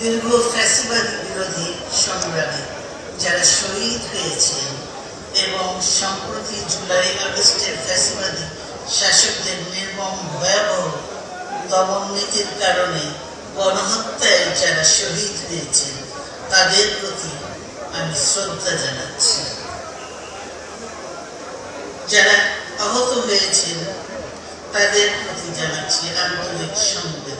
দীর্ঘ ফ্যাসিবাদী বিরোধী সংগ্রামে যারা শহীদ হয়েছেন এবং সম্প্রতি জুলাই আগস্টের ফ্যাসিবাদী শাসকদের নির্মম ভয়াবহ দমন নীতির কারণে গণহত্যায় যারা শহীদ হয়েছেন, তাদের প্রতি আমি শ্রদ্ধা জানাচ্ছি। যারা আহত হয়েছেন, তাদের প্রতি জানাচ্ছি আন্তরিক সমবেদনা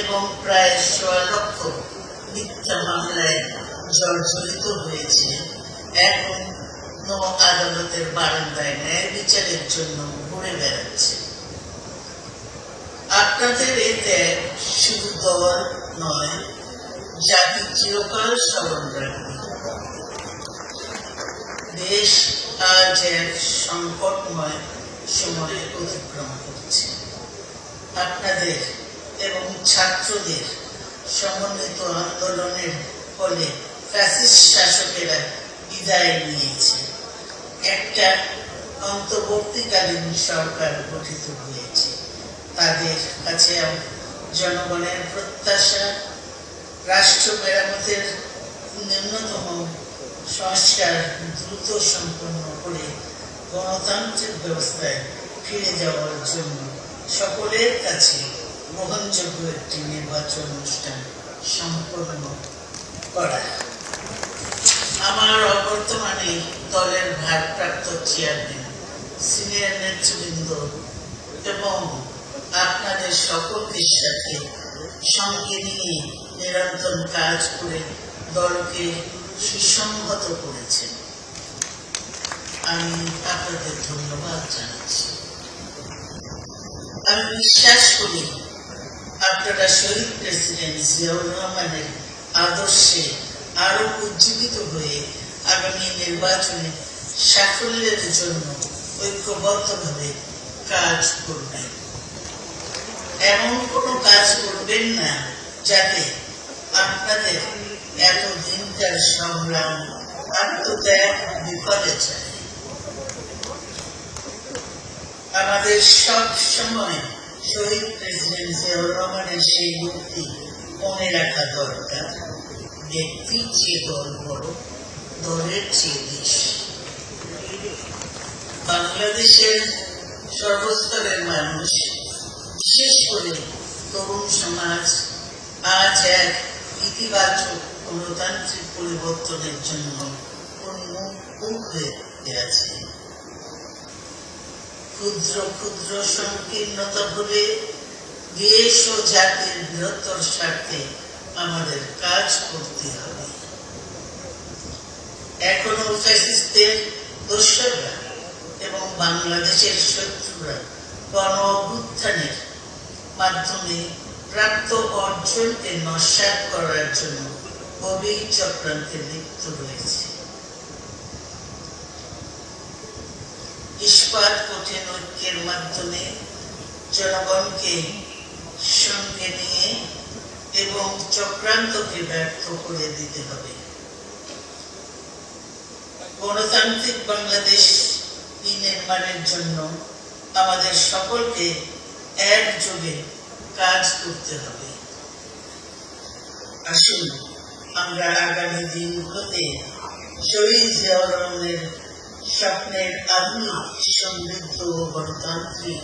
এবং প্রায় সোয়া লক্ষ মিথ্যা মামলায় জর্জরিত হয়েছে। এখন নো আদালতের বারান্দায় ন্যায় বিচারের জন্য ঘুরে বেড়াচ্ছে। আপনাদের এই ত্যাগ শুধু দল নয় জাতি চিরকাল স্মরণ রাখবে দেশ আজ এক সংকটময় সময়ে অতিক্রম করছে। আপনাদের এবং ছাত্রদের সমন্বিত আন্দোলনের ফলে ফ্যাসিস্ট শাসকেরা বিদায় নিয়েছে। একটা অন্তর্বর্তীকালীন সরকার গঠিত হয়েছে। তাদের কাছে জনগণের প্রত্যাশা, রাষ্ট্র মেরামতের ন্যূনতম সংস্কার দ্রুত সম্পন্ন করে গণতান্ত্রিক ব্যবস্থায় ফিরে যাওয়ার জন্য সকলের কাছে গ্রহণযোগ্য একটি নির্বাচন অনুষ্ঠান সম্পন্ন করা। আমার অবর্তমানে দলের ভারপ্রাপ্ত চেয়ারম্যান, সিনিয়র নেতৃবৃন্দ এবং আপনাদের সকলকে সাথে সঙ্গে নিয়ে নিরন্তর কাজ করে দলকে সুসংহত করেছেন। আমি আপনাদের ধন্যবাদ জানাচ্ছি। আমি বিশ্বাস করি আপনারা শহীদ প্রেসিডেন্ট জিয়াউর রহমানের আদর্শে আরও উজ্জীবিত হয়ে আগামী নির্বাচনে সাফল্যের জন্য ঐক্যবদ্ধভাবে কাজ করবেন। এমন কোনো কাজ করবেন না যাতে আপনাদের এতদিনকার সংগ্রাম আত্মত্যাগ বিপদে যায়। আমাদের সব সময় শহীদ প্রেসিডেন্ট জিয়াউর রহমানের সেই মূর্তি মনে রাখা দরকার। ব্যক্তির চেয়ে দল বড় দলের চেয়ে দেশ বাংলাদেশের সর্বস্তরের মানুষ, বিশেষ করে তরুণ সমাজ, আজ এক ইতিবাচক গণতান্ত্রিক পরিবর্তনের জন্য উন্মুখ হয়ে আছে। ক্ষুদ্র ক্ষুদ্র সংকীর্ণতা ভুলে দেশ ও জাতির বৃহত্তর স্বার্থে আমাদের কাজ করতে হবে। এখনও ফ্যাসিস্টদের দোসররা এবং বাংলাদেশের শত্রুরা গণ অভ্যুত্থানের মাধ্যমে প্রাপ্ত অর্জনকে নস্বাত করার জন্য গভীর চক্রান্তে লিপ্ত রয়েছে। ইস্পাত কঠিন ঐক্যের মাধ্যমে জনগণকে সঙ্গে নিয়ে এবং চক্রান্তকে ব্যর্থ করে দিতে হবে। গণতান্ত্রিক বাংলাদেশ নির্মাণের জন্য আমাদের সকলকে একযোগে কাজ করতে হবে। আসুন, আমরা আগামী দিনগুলোতে শহীদ জিয়াউর স্বপ্নের আধুনিক সমৃদ্ধ গণতান্ত্রিক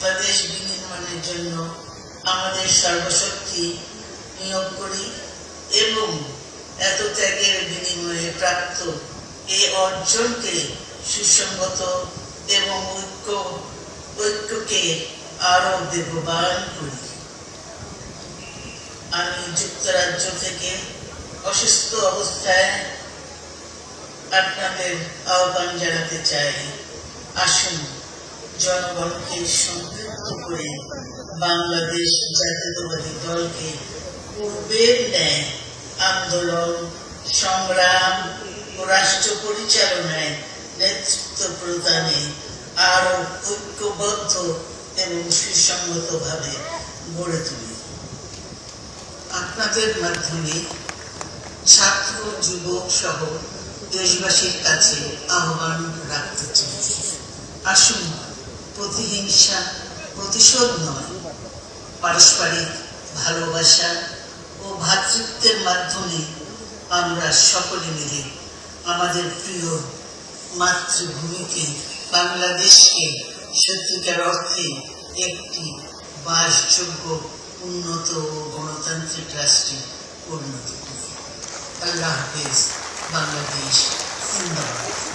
প্রদেশ বিনির্মাণের জন্য আমাদের সর্বশক্তি নিয়োগ করি এবং এত ত্যাগের বিনিময়ে প্রাপ্ত এই অর্জনকে সুসংগত এবং ঐক্য, ঐক্যকে আরও বেগবান করি। আমি যুক্তরাজ্য থেকে অসুস্থ অবস্থায় আপনাদের আহ্বান জানাতে চাই, আসুন জনগণকে সম্পৃক্ত করে বাংলাদেশ জাতীয়তাবাদী দলকে পূর্বের ন্যায় আন্দোলন, সংগ্রাম ও রাষ্ট্র পরিচালনায় নেতৃত্ব প্রদানে আরও ঐক্যবদ্ধ এবং সুসংগতভাবে গড়ে তুলি। আপনাদের মাধ্যমে ছাত্র, যুবক সহ দেশবাসীর কাছে আহ্বান রাখতে চাই আসুন, প্রতিহিংসা প্রতিশোধ নয়, পারস্পরিক ভালোবাসা ও ভ্রাতৃত্বের মাধ্যমে আমরা সকলে মিলে আমাদের প্রিয় মাতৃভূমিকে, বাংলাদেশকে সত্যিকার অর্থে একটি বাসযোগ্য উন্নত ও গণতান্ত্রিক রাষ্ট্রে পরিণত করি আল্লাহ হাফেজ। বাংলাদেশ জিন্দাবাদ